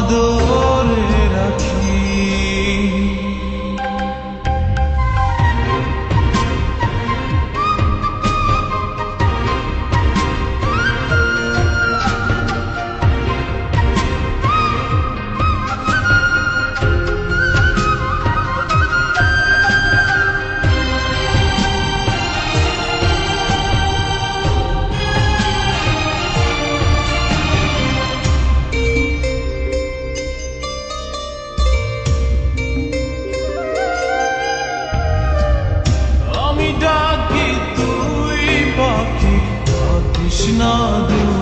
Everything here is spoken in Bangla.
do Krishna